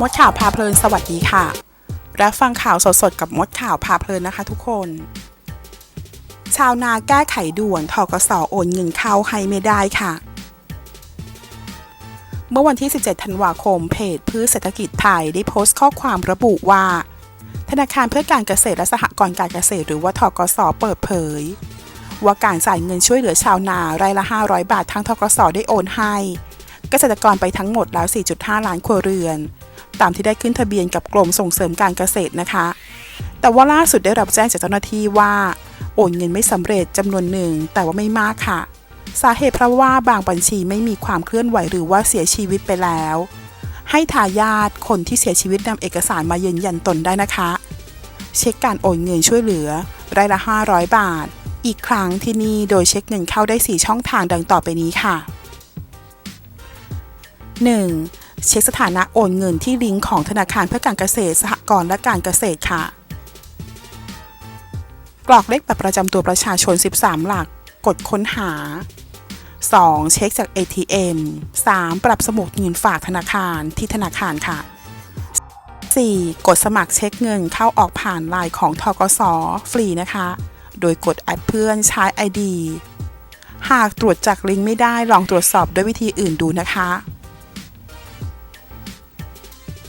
มดข่าวพาเพลินสวัสดีค่ะ รับฟังข่าวสดๆ กับมดข่าวพาเพลินนะคะทุกคน ชาวนาแก้ไขด่วนทกสโอนเงินเข้าให้ไม่ได้ค่ะ เมื่อวันที่ 17 ธันวาคม เพจพืชเศรษฐกิจไทยได้โพสต์ข้อความระบุว่า ธนาคารเพื่อการเกษตรและสหกรณ์การเกษตรหรือว่าทกสเปิดเผย ว่าการจ่ายเงินช่วยเหลือชาวนารายละ 500 บาททางทกสได้โอนให้ เกษตรกรไปทั้งหมดแล้ว 4.5 ล้านครัวเรือน ตามที่ได้ขึ้นทะเบียนกับกรมส่งเสริมการเกษตรนะคะ แต่ว่าล่าสุดได้รับแจ้งจากเจ้าหน้าที่ว่า โอนเงินไม่สำเร็จจำนวนหนึ่ง แต่ว่าไม่มากค่ะ สาเหตุเพราะว่าบางบัญชีไม่มีความเคลื่อนไหวหรือว่าเสียชีวิตไปแล้ว ให้ทายาทคนที่เสียชีวิตนำเอกสารมายืนยันตนได้นะคะ เช็คการโอนเงินช่วยเหลือรายละ 500 บาท อีกครั้งที่นี่โดยเช็คเงินเข้าได้ 4 ช่องทางดังต่อไปนี้ค่ะ 1. เช็คสถานะโอนเงินที่ลิงก์ของธนาคารเพื่อการเกษตรสหกรณ์และการเกษตรค่ะ กรอกเลขบัตรประจำตัวประชาชน 13 หลัก กดค้นหา 2. เช็คจาก ATM 3. ปรับสมุดเงินฝากธนาคารที่ธนาคารค่ะ 4. กดสมัครเช็คเงินเข้าออกผ่านไลน์ของทกสฟรีนะคะ โดยกดแอดเพื่อนใช้ ID หากตรวจจากลิงก์ไม่ได้ลองตรวจสอบด้วยวิธีอื่นดูนะคะ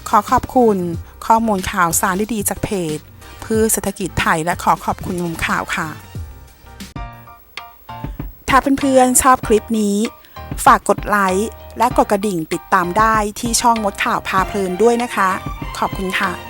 ขอขอบคุณข้อมูลข่าวสารดีๆจากเพจพืชเศรษฐกิจไทยและขอขอบคุณมุมข่าวค่ะ ถ้าเพื่อนๆชอบคลิปนี้ ฝากกดไลค์และกดกระดิ่งติดตามได้ที่ช่องมดข่าวพาเพลินด้วยนะคะ ขอบคุณค่ะ